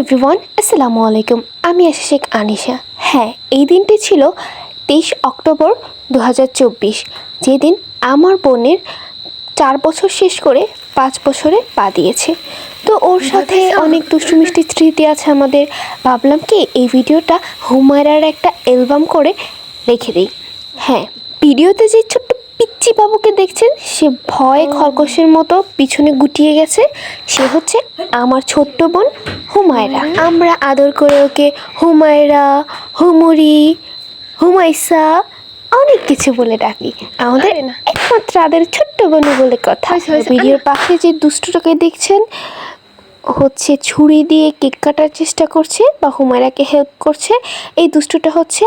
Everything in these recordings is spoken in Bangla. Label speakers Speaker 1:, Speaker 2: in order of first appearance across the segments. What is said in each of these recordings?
Speaker 1: এভরিওয়ান আসসালামু আলাইকুম। আমি আশা শেখ আনিশা। হ্যাঁ এই দিনটি ছিল তেইশ অক্টোবর দু হাজার চব্বিশ। যেদিন আমার বোনের চার বছর শেষ করে পাঁচ বছরে পা দিয়েছে। তো ওর সাথে অনেক দুষ্টু মিষ্টি স্মৃতি আছে আমাদের। ভাবলাম কি, এই ভিডিওটা হুমায়রার একটা অ্যালবাম করে রেখে দিই। হ্যাঁ ভিডিওতে যে ছোট্ট পিচ্চি বাবুকে দেখছেন? সে ভয়ে খরগোশের মতো পিছনে গুটিয়ে গেছে। সে হচ্ছে আমার ছোট্ট বোন হুমায়রা। আমরা আদর করে ওকে হুমায়রা হুমুরি হুমাইসা অনেক কিছু বলে ডাকি। আমাদের
Speaker 2: না।
Speaker 1: একমাত্র আদের ছোট্ট বোনু বলে কথা। ভিডিওর পাশে যে দুষ্টটাকে দেখছেন হচ্ছে ছুরি দিয়ে কেক কাটার চেষ্টা করছে বা হুমায়রাকে হেল্প করছে এই দুষ্টটা হচ্ছে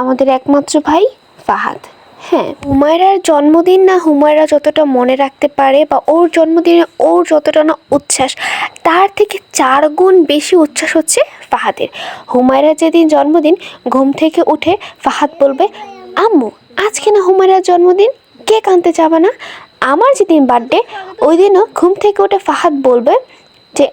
Speaker 1: আমাদের একমাত্র ভাই ফাহাদ। হ্যাঁ হুমায়রার জন্মদিন না হুমায়রা যতটা মনে রাখতে পারে বা ওর জন্মদিনে ওর যতটা না উচ্ছ্বাস, তার থেকে চার গুণ বেশি উচ্ছ্বাস হচ্ছে ফাহাদের। হুমায়রার যেদিন জন্মদিন, ঘুম থেকে উঠে ফাহাদ বলবে, আম্মু, আজকে না হুমায়রার জন্মদিন? কে আনতে যাবে না? আমার যেদিন বার্থডে, ওই দিনও ঘুম থেকে উঠে ফাহাদ বলবে যে,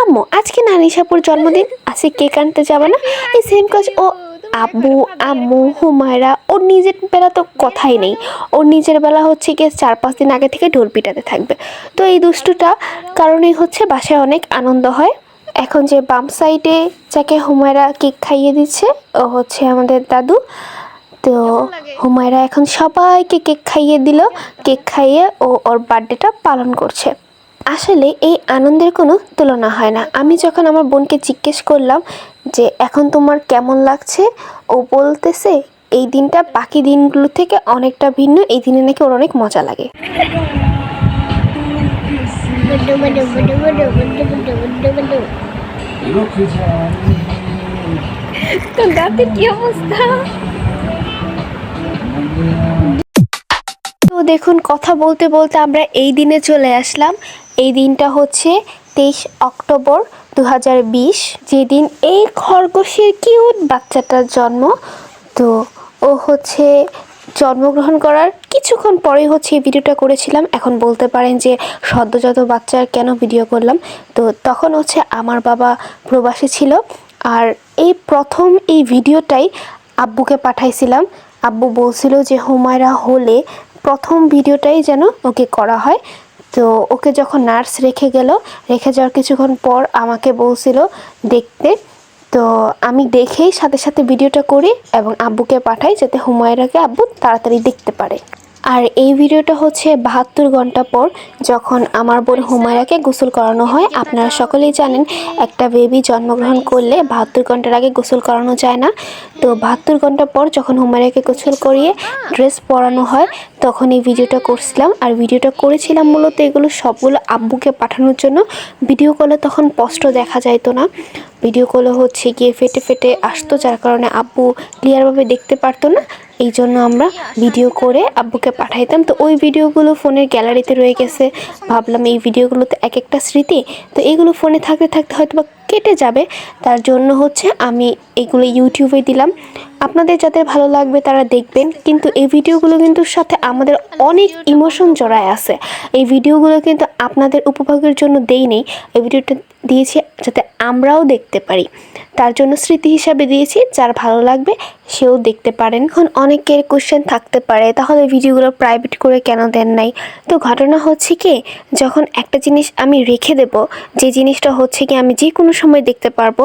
Speaker 1: আম্মু, আজকে না নিশাপুর জন্মদিন? আজকে কেক আনতে যাবে না? এই সেম কাজ ও আব্বু আম্মু হুমায়রা ওর নিজের বেলা তো কথাই নেই। ওর নিজের বেলা হচ্ছে গিয়ে চার পাঁচ দিন আগে থেকে ঢোল পিটাতে থাকবে। তো এই দুষ্টুটা কারণেই হচ্ছে বাসায় অনেক আনন্দ হয়। এখন যে বাম সাইডে যাকে হুমায়রা কেক খাইয়ে দিচ্ছে ও হচ্ছে আমাদের দাদু। তো হুমায়রা এখন সবাইকে কেক খাইয়ে দিল। কেক খাইয়ে ও ওর বার্থডেটা পালন করছে। আসলে এই আনন্দের কোনো তুলনা হয় না। আমি যখন আমার বোনকে জিজ্ঞেস করলাম যে এখন তোমার কেমন লাগছে? ও বলতেছে এই দিনটা বাকি দিনগুলো থেকে অনেকটা ভিন্ন এই দিনে নাকি ওর অনেক মজা লাগে।
Speaker 2: তো কি অবস্থা?
Speaker 1: তো দেখুন কথা বলতে বলতে আমরা এই দিনে চলে আসলাম। এই দিনটা হচ্ছে তেইশ অক্টোবর দু হাজার বিশ। যেদিন এই খরগোশের কিউট বাচ্চাটার জন্ম। তো ও হচ্ছে জন্মগ্রহণ করার কিছুক্ষণ পরেই হচ্ছে এই ভিডিওটা করেছিলাম। এখন বলতে পারেন যে সদ্যজাত বাচ্চার কেন ভিডিও করলাম। তো তখন হচ্ছে আমার বাবা প্রবাসী ছিল। আর এই প্রথম এই ভিডিওটাই আব্বুকে পাঠাইছিলাম। আব্বু বলছিল যে, হুমায়রা, হলে প্রথম ভিডিওটাই যেন ওকে করা হয়। তো ওকে যখন নার্স রেখে গেল, রেখে যাওয়ার কিছুক্ষণ পর আমাকে বলছিল, দেখতে। তো আমি দেখেই সাথে সাথে ভিডিওটা করি এবং আব্বুকে পাঠাই যাতে হুমায়রাকে আব্বু তাড়াতাড়ি দেখতে পারে। আর এই ভিডিওটা হচ্ছে বাহাত্তর ঘণ্টা পর যখন আমার বোন হুমায়রাকে গোসল করানো হয়। আপনারা সকলেই জানেন, একটা বেবি জন্মগ্রহণ করলে বাহাত্তর ঘণ্টার আগে গোসল করানো যায় না। তো বাহাত্তর ঘণ্টা পর যখন হুমায়রাকে গোসল করিয়ে ড্রেস পরানো হয়, তখন এই ভিডিওটা করছিলাম। আর ভিডিওটা করেছিলাম মূলত এগুলো সবগুলো আব্বুকে পাঠানোর জন্য। ভিডিও কলে তখন স্পষ্ট দেখা যাইতো না। ভিডিও কলে হচ্ছে গিয়ে ফেটে ফেটে আসতো, যার কারণে আব্বু ক্লিয়ারভাবে দেখতে পারতো না। এই জন্য আমরা ভিডিও করে আব্বুকে পাঠাইতাম। তো ওই ভিডিওগুলো ফোনের গ্যালারিতে রয়ে গেছে। ভাবলাম এই ভিডিওগুলোতে এক একটা স্মৃতি। তো এগুলো ফোনে থাকতে থাকতে হয়তো বা কেটে যাবে। তার জন্য হচ্ছে আমি এগুলো ইউটিউবে দিলাম। আপনাদের যাদের ভালো লাগবে তারা দেখবেন, কিন্তু এই ভিডিওগুলো কিন্তু সাথে আমাদের অনেক ইমোশন জড়ায় আছে। এই ভিডিওগুলো কিন্তু আপনাদের উপভোগের জন্য দেই নেই। এই ভিডিওটা দিয়েছি যাতে আমরাও দেখতে পারি। তার জন্য স্মৃতি হিসাবে দিয়েছি, যার ভালো লাগবে সেও দেখতে পারেন। এখন অনেকের কোশ্চেন থাকতে পারে, তাহলে ভিডিওগুলো প্রাইভেট করে কেন দেন নাই? তো ঘটনা হচ্ছে কি, যখন একটা জিনিস আমি রেখে দেব, যে জিনিসটা হচ্ছে কি আমি যে কোনো সময় দেখতে পারব,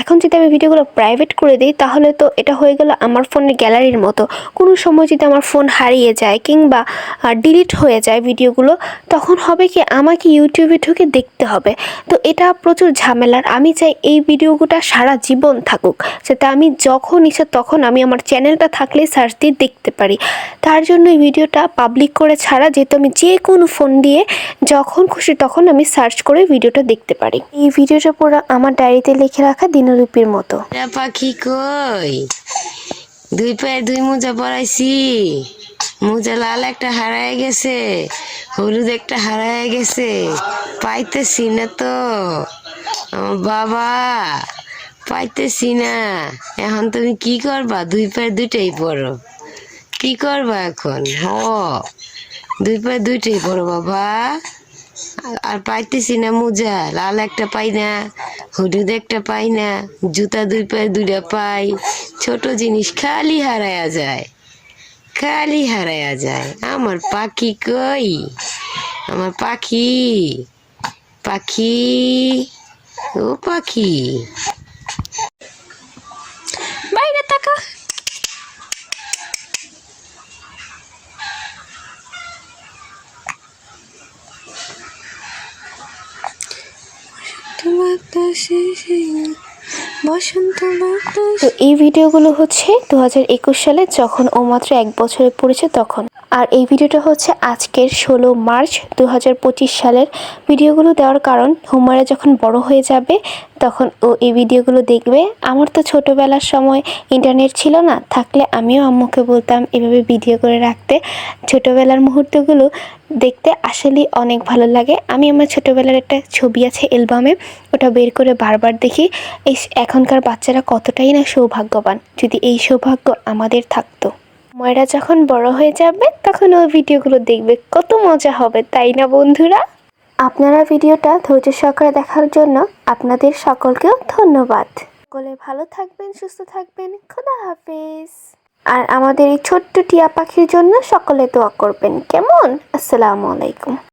Speaker 1: এখন যদি আমি ভিডিওগুলো প্রাইভেট করে দিই, তাহলে তো এটা হয়ে গেল আমার ফোনের গ্যালারির মতো। কোনো সময় যদি আমার ফোন হারিয়ে যায় কিংবা ডিলিট হয়ে যায় ভিডিওগুলো, তখন হবে কি আমাকে ইউটিউবে ঢুকে দেখতে হবে। তো এটা প্রচুর ঝামেলার। আমি চাই এই ভিডিওগুলো সারা জীবন থাকুক। যাতে আমি যখন ইচ্ছা তখন আমি আমার চ্যানেলটা থাকলে সার্চ দিয়ে দেখতে পারি। তার জন্য এই ভিডিওটা পাবলিক করে ছাড়া যেহেতু আমি যে কোনো ফোন দিয়ে যখন খুশি তখন আমি সার্চ করে ভিডিওটা দেখতে পারি। এই ভিডিওটা পুরো আমার ডায়েরিতে লিখে রাখা দিনলিপির মতো।
Speaker 3: পাখি কই? দুই পায়ে দুই মোজা পরাইছি। মোজা লাল একটা হারায় গেছে, হলুদ একটা হারায় গেছে। পাইতেছি না তো। বাবা, পাইতেছি না। এখন তুমি কি করবা? দুই পায়ে দুইটাই পড়ো কি করবা এখন? হ। দুই পায়ে দুইটাই পরো বাবা। আর- পাইতেছি না মোজা। লাল একটা পাই না, হলুদ একটা পাই না, জুতা দুই পায়ে দুইটা পাই। ছোট জিনিস খালি হারায়া যায়, খালি হারায়া যায়। আমার পাখি কই? আমার পাখি পাখি, ও পাখি।
Speaker 2: বসন্ত
Speaker 1: তো এই ভিডিওগুলো হচ্ছে দু হাজার একুশ সালে যখন ও মাত্র এক বছরে পড়েছে তখন। আর এই ভিডিওটা হচ্ছে আজকের ষোলো মার্চ দু হাজার পঁচিশ সালের ভিডিওগুলো দেওয়ার কারণ। হুমারা যখন বড় হয়ে যাবে, তখন ও এই ভিডিওগুলো দেখবে। আমার তো ছোটোবেলার সময় ইন্টারনেট ছিল না, থাকলে আমিও আম্মুকে বলতাম এভাবে ভিডিও করে রাখতে। ছোটোবেলার মুহূর্তগুলো দেখতে আসলেই অনেক ভালো লাগে। আমি আমার ছোটোবেলার একটা ছবি আছে অ্যালবামে, ওটা বের করে বারবার দেখি। এই এখনকার বাচ্চারা কতটাই না সৌভাগ্যবান, যদি এই সৌভাগ্য আমাদের থাকতো। ময়রা যখন বড় হয়ে যাবে, তখন ওই ভিডিওগুলো দেখবে। কত মজা হবে, তাই না বন্ধুরা? আপনারা ভিডিওটা ধৈর্য সহকারে দেখার জন্য আপনাদের সকলকেও ধন্যবাদ। সকলে ভালো থাকবেন, সুস্থ থাকবেন। খোদা হাফেজ। আর আমাদের এই ছোট্ট টিয়া পাখির জন্য সকলে দোয়া করবেন। কেমন? আসসালামু আলাইকুম।